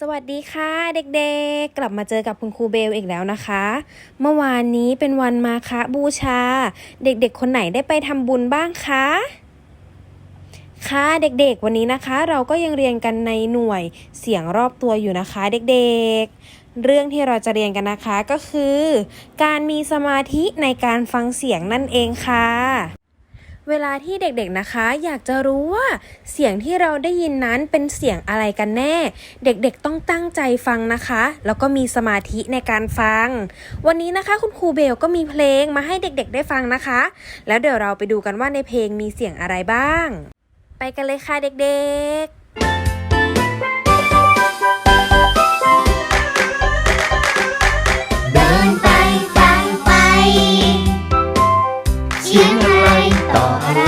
สวัสดีค่ะเด็กๆ กลับมาเจอกับคุณครูเบลอีกแล้วนะคะ เมื่อวานนี้เป็นวันมาฆบูชา เด็กๆ คนไหนได้ไปทำบุญบ้างคะค่ะเด็กๆ วันนี้นะคะ เราก็ยังเรียนกันในหน่วยเสียงรอบตัวอยู่นะคะ เด็กๆ เรื่องที่เราจะเรียนกันนะคะก็คือ การมีสมาธิในการฟังเสียงนั่นเองค่ะ เวลาที่เด็กๆนะคะ อยากจะรู้ว่าเสียงที่เราได้ยินนั้นเป็นเสียงอะไรกันแน่ เด็กๆต้องตั้งใจฟังนะคะ แล้วก็มีสมาธิในการฟัง วันนี้นะคะคุณครูเบลก็มีเพลงมาให้เด็กๆได้ฟังนะคะ แล้วเดี๋ยวเราไปดูกันว่าในเพลงมีเสียงอะไรบ้าง ไปกันเลยค่ะเด็กๆ สียงอะไรต่ออะไร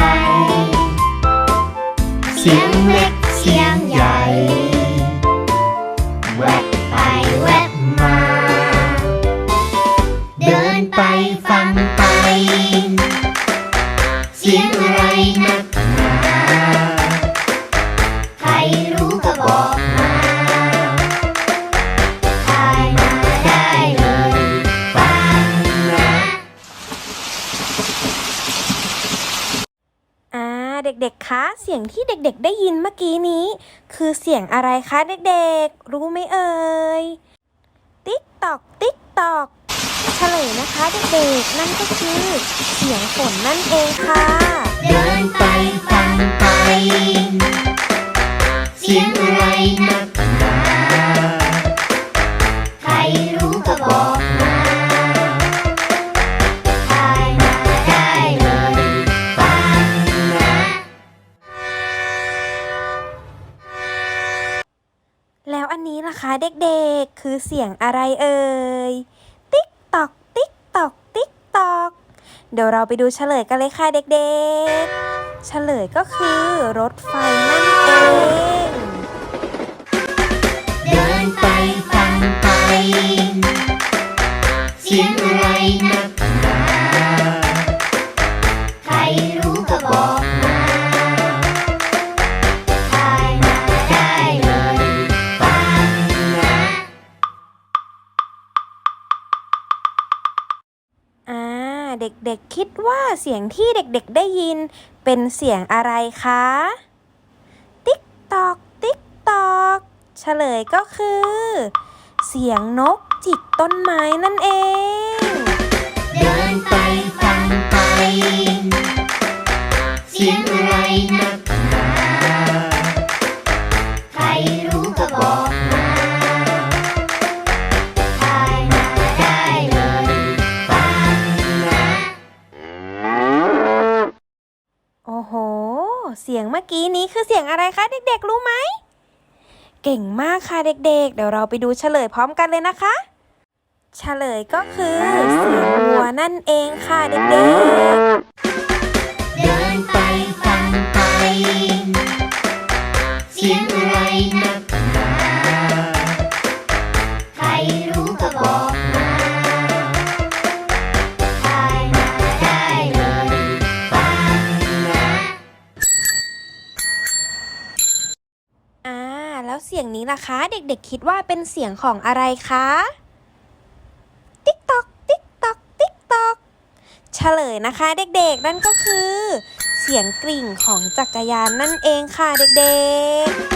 เสียงเล็กเสียงใหญ่ แวบไปแวบมา เดินไปฟังไป เสียงอะไรนะ ด็กๆ คะ เสียงที่เด็กๆ ได้ยินเมื่อกี้นี้ คือเสียงอะไรคะเด็กๆ รู้ไหมเอ่ย ติ๊กตอก ติ๊กตอก เฉลยนะคะเด็กๆ นั่นก็คือเสียงฝนนั่นเองค่ะ เดินไปฟังไป เสียงอะไรนัก ล้วอันนี้ล่ะคะเด็กๆ คือเสียงอะไรเอ่ย ติ๊กตอก ติ๊กตอก ติ๊กตอก เดี๋ยวเราไปดูเฉลยกันเลยค่ะเด็กๆ เฉลยก็คือรถไฟนั่นเอง เดินไปฟังไป เสียงอะไรนัก ด็กๆคิดว่าเสียงที่เด็กๆได้ยิน เป็นเสียงอะไรคะ ติ๊กตอกติ๊กตอกเฉลยก็คือ เสียงนกจิกต้นไม้นั่นเอง เดินไปฟังไป เสียง เสียงเมื่อกี้นี้คือเสียงอะไรคะ เด็กๆ รู้ไหม เก่งมากค่ะเด็กๆ เดี๋ยวเราไปดูเฉลยพร้อมกันเลยนะคะ เฉลยก็คือเสียงวัวนั่นเองค่ะเด็กๆ เดินไปฟังไป เสียงอะไรนะ แล้วเสียงนี้ล่ะคะ เด็กๆคิดว่าเป็นเสียงของอะไรคะ ติ๊กตอกติ๊กตอกติ๊กตอกเฉลยนะคะ เด็กๆ นั่นก็คือ เสียงกริ่งของจักรยานนั่นเองค่ะเด็กๆ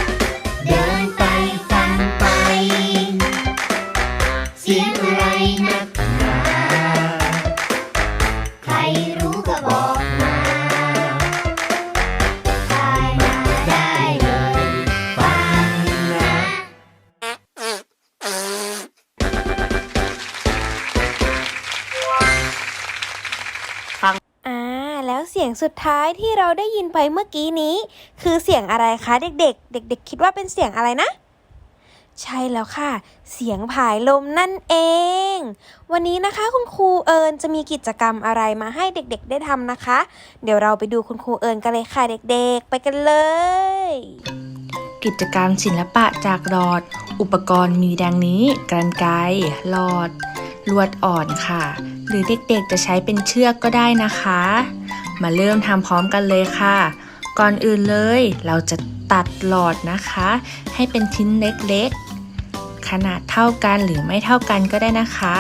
งสุดท้ายที่เราได้ยินไปเมื่อกี้นี้ คือเสียงอะไรคะเด็กๆ เด็ก ๆ คิดว่าเป็นเสียงอะไรนะ ใช่แล้วค่ะ เสียงผายลมนั่นเอง วันนี้นะคะคุณครูเอิญจะมีกิจกรรมอะไรมาให้เด็ก ๆ ได้ทำนะคะ เดี๋ยวเราไปดูคุณครูเอิญกันเลยค่ะเด็ก ๆ ไปกันเลย กิจกรรมศิลปะจากหลอด อุปกรณ์มีดังนี้กรรไกรหลอด ลวดอ่อนค่ะ หรือเด็กๆจะใช้เป็นเชือกก็ได้นะคะ มาเริ่มทำพร้อมกันเลยค่ะ ก่อนอื่นเลยเราจะตัดหลอดนะคะ ให้เป็นชิ้นเล็กๆ ขนาดเท่ากันหรือไม่เท่ากันก็ได้นะคะ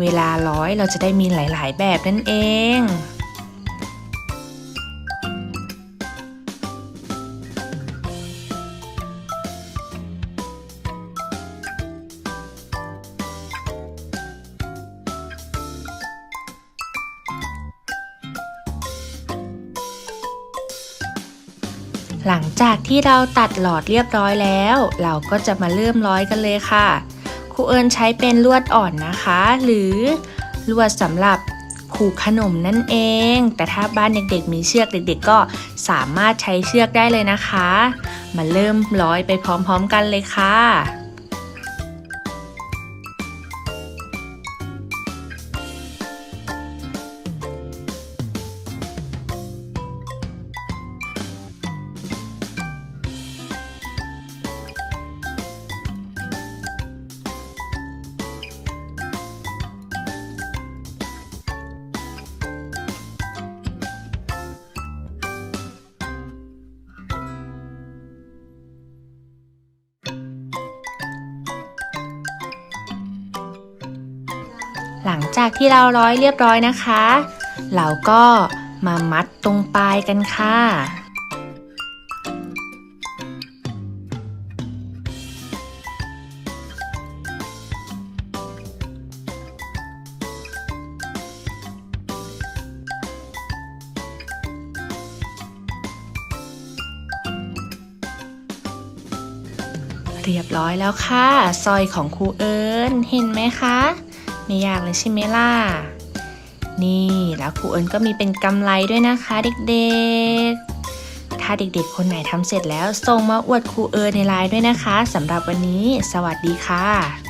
เวลาร้อยเราจะได้มีหลาย ๆ แบบนั่นเอง หลังจากที่เราตัดหลอดเรียบร้อยแล้ว เราก็จะมาเริ่มร้อยกันเลยค่ะครูเอิญใช้เป็นลวดอ่อนนะคะ หรือลวดสำหรับผูกขนมนั่นเอง แต่ถ้าบ้านเด็กๆมีเชือกเด็กๆ ก็สามารถใช้เชือกได้เลยนะคะ มาเริ่มร้อยไปพร้อมๆกันเลยค่ะ หลังจากที่เราร้อยเรียบร้อยนะคะ เราก็มามัดตรงปลายกันค่ะ เรียบร้อยแล้วค่ะสร้อยของครูเอิญเห็นไหมคะ ไม่ยากเลยใช่ไหมล่ะ นี่แล้วครูเอิญก็มีเป็นกำไรด้วยนะคะเด็กๆ ถ้าเด็กๆ คนไหนทำเสร็จแล้วส่งมาอวดครูเอิญในไลน์ด้วยนะคะสำหรับวันนี้ สวัสดีค่ะ